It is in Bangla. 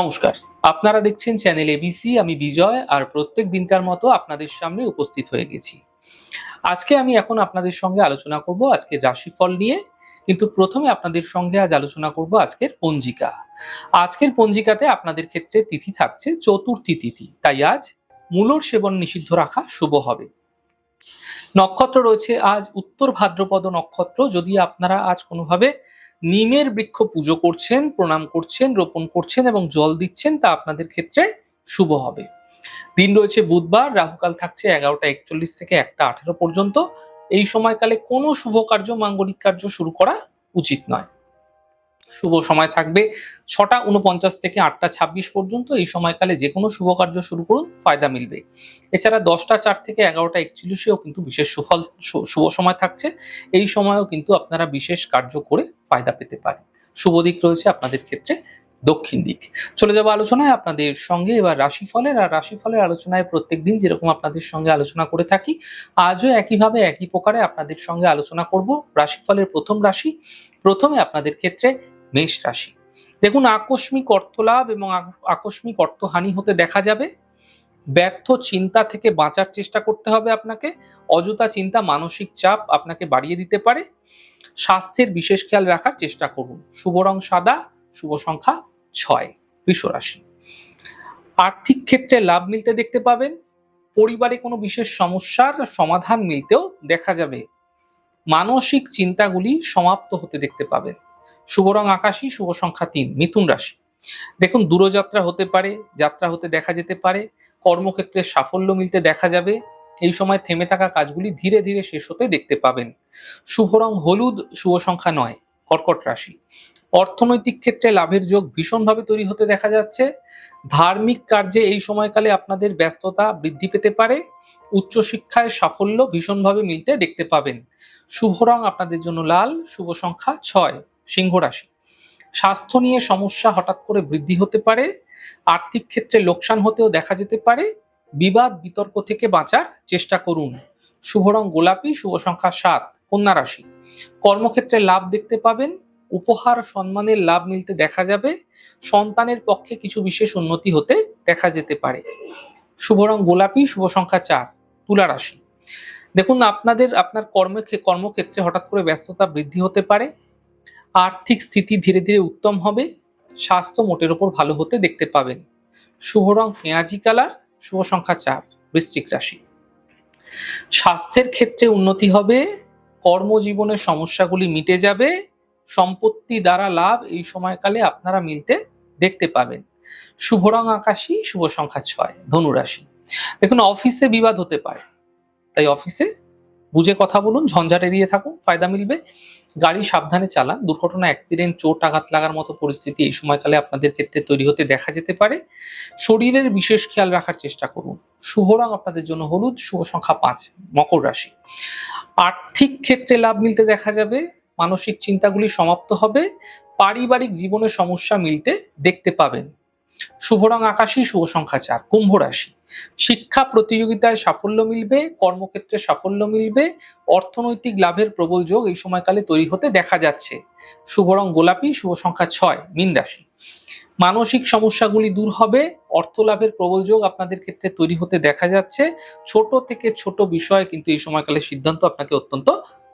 নমস্কার। আপনারা দেখছেন চ্যানেল এবিসি আমি বিজয়, আর প্রত্যেক দিনকার মতো আপনাদের সামনে উপস্থিত হয়ে গেছি। আজকে আমি এখন আপনাদের সঙ্গে আলোচনা করব আজকের রাশিফল নিয়ে, কিন্তু প্রথমে আপনাদের সঙ্গে আজ আলোচনা করব আজকের পঞ্জিকা। আজকের পঞ্জিকাতে আপনাদের ক্ষেত্রে তিথি থাকছে চতুর্থী তিথি, তাই আজ মূলর সেবন নিষিদ্ধ রাখা শুভ হবে। নক্ষত্র রয়েছে আজ উত্তর ভাদ্রপদ নক্ষত্র, যদি আপনারা আজ কোনোভাবে নিমের বৃক্ষ পুজো করছেন, প্রণাম করছেন, রোপণ করছেন এবং জল দিচ্ছেন, তা আপনাদের ক্ষেত্রে শুভ হবে। দিন রয়েছে বুধবার, রাহুকাল থাকছে এগারোটা একচল্লিশ থেকে একটা আঠেরো পর্যন্ত। এই সময়কালে কোনো শুভ কার্য, মাঙ্গলিক কার্য শুরু করা উচিত নয়। শুভ সময় থাকবে। ছটা উনপঞ্চাশ থেকে আটটা ছাব্বিশ পর্যন্ত এই সময়কালে যে কোনো শুভ কার্য শুরু করুন, ফায়দা মিলবে। এছাড়া দশটা চার থেকে এগারোটা একচল্লিশেও কিন্তু বিশেষ সুফল শুভ সময় থাকছে। এই সময়ও কিন্তু আপনারা বিশেষ কার্য করে ফায়দা পেতে পারেন। শুভ দিক রয়েছে আপনাদের ক্ষেত্রে দক্ষিণ দিক। চলে যাব আলোচনায় আপনাদের সঙ্গে। এবার রাশিফলের, আর রাশিফলের আলোচনায় প্রত্যেকদিন যেরকম আপনাদের সঙ্গে আলোচনা করে থাকি, আজও একইভাবে একই প্রকারে আপনাদের সঙ্গে আলোচনা করব। রাশিফলের প্রথম রাশি। প্রথমে আপনাদের ক্ষেত্রে মেষ রাশি। দেখুন, আকস্মিক অর্থলাভ এবং আক- আকস্মিক অর্থহানি হতে দেখা যাবে। ব্যর্থ চিন্তা থেকে বাঁচার চেষ্টা করতে হবে আপনাকে। অযথা চিন্তা, মানসিক চাপ আপনাকে বাড়িয়ে দিতে পারে। স্বাস্থ্যের বিশেষ খেয়াল রাখার চেষ্টা করুন। শুভ রং সাদা, শুভ সংখ্যা ছয়, বৃষ রাশি। আর্থিক ক্ষেত্রে লাভ মিলতে দেখতে পাবেন। পরিবারে কোনো বিশেষ সমস্যার সমাধান মিলতেও দেখা যাবে। মানসিক চিন্তাগুলি সমাপ্ত হতে দেখতে পাবেন। শুভ রং আকাশী, শুভ সংখ্যা তিন, মিথুন রাশি। দেখুন, দূরযাত্রা হতে পারে, যাত্রা হতে দেখা যেতে পারে, কর্মক্ষেত্রে সাফল্য মিলতে দেখা যাবে, এই সময় থেমে থাকা কাজগুলি ধীরে ধীরে শেষ হতে দেখতে পাবেন। শুভ রং হলুদ, শুভ সংখ্যা নয়, কর্কট রাশি। অর্থনৈতিক ক্ষেত্রে লাভের যোগ ভীষণভাবে তৈরি হতে দেখা যাচ্ছে। ধার্মিক কার্যে এই সময়কালে আপনাদের ব্যস্ততা বৃদ্ধি পেতে পারে। উচ্চশিক্ষায় সাফল্য ভীষণভাবে মিলতে দেখতে পাবেন। শুভ রং আপনাদের জন্য লাল, শুভ সংখ্যা ছয়। সিংহ রাশি। স্বাস্থ্য নিয়ে সমস্যা হঠাৎ করে বৃদ্ধি হতে পারে, আর্থিক ক্ষেত্রে লোকসান হতেও দেখা যেতে পারে, বিবাদ, বিতর্ক থেকে বাঁচার চেষ্টা করুন। শুভ রং গোলাপি, শুভ সংখ্যা সাত, কন্যা রাশি। কর্মক্ষেত্রে লাভ দেখতে পাবেন, উপহার সম্মানের লাভ মিলতে দেখা যাবে, সন্তানের পক্ষে কিছু বিশেষ উন্নতি হতে দেখা যেতে পারে। শুভ রং গোলাপি, শুভ সংখ্যা চার, তুলা রাশি। দেখুন, আপনাদের, আপনার কর্ম কর্মক্ষেত্রে হঠাৎ করে ব্যস্ততা বৃদ্ধি হতে পারে আর্থিক স্থিতি ধীরে ধীরে উত্তম হবে। স্বাস্থ্য মোটের ওপর ভালো হতে দেখতে পাবেন। শুভ রং পেঁয়াজি কালার, শুভ সংখ্যা চার, বৃশ্চিক রাশি। স্বাস্থ্যের ক্ষেত্রে উন্নতি হবে কর্মজীবনের সমস্যাগুলি মিটে যাবে, সম্পত্তি দ্বারা লাভ এই সময়কালে আপনারা মিলতে দেখতে পাবেন। শুভ রং আকাশী, শুভ সংখ্যা ছয় ধনুরাশি দেখুন, অফিসে বিবাদ হতে পারে, তাই অফিসে বুঝে কথা বলুন, ঝঞ্ঝাট এড়িয়ে থাকুন, ফায়দা মিলবে। গাড়ি সাবধানে চালান, দুর্ঘটনা অ্যাক্সিডেন্ট চোট, আঘাত লাগার মতো পরিস্থিতি এই সময়কালে আপনাদের ক্ষেত্রে তৈরি হতে দেখা যেতে পারে। শরীরের বিশেষ খেয়াল রাখার চেষ্টা করুন। শুভ রং আপনাদের জন্য হলুদ, শুভ সংখ্যা পাঁচ, মকর রাশি। আর্থিক ক্ষেত্রে লাভ মিলতে দেখা যাবে, মানসিক চিন্তাগুলি সমাপ্ত হবে, পারিবারিক জীবনে সমস্যা মিলতে দেখতে পাবেন। শুভ রং আকাশী, শুভ সংখ্যা চার, কুম্ভ রাশি। শিক্ষা প্রতিযোগিতায় সাফল্য মিলবে, কর্মক্ষেত্রে সাফল্য মিলবে, অর্থনৈতিক লাভের প্রবল যোগ এই সময়কালে তৈরি হতে দেখা যাচ্ছে। শুভ রং গোলাপি, শুভ সংখ্যা ছয়, মীন রাশি। মানসিক সমস্যাগুলি দূর হবে, অর্থ লাভের প্রবল যোগ আপনাদের ক্ষেত্রে তৈরি হতে দেখা যাচ্ছে। ছোট থেকে ছোট বিষয় কিন্তু এই সময়কালে সিদ্ধান্ত আপনাকে অত্যন্ত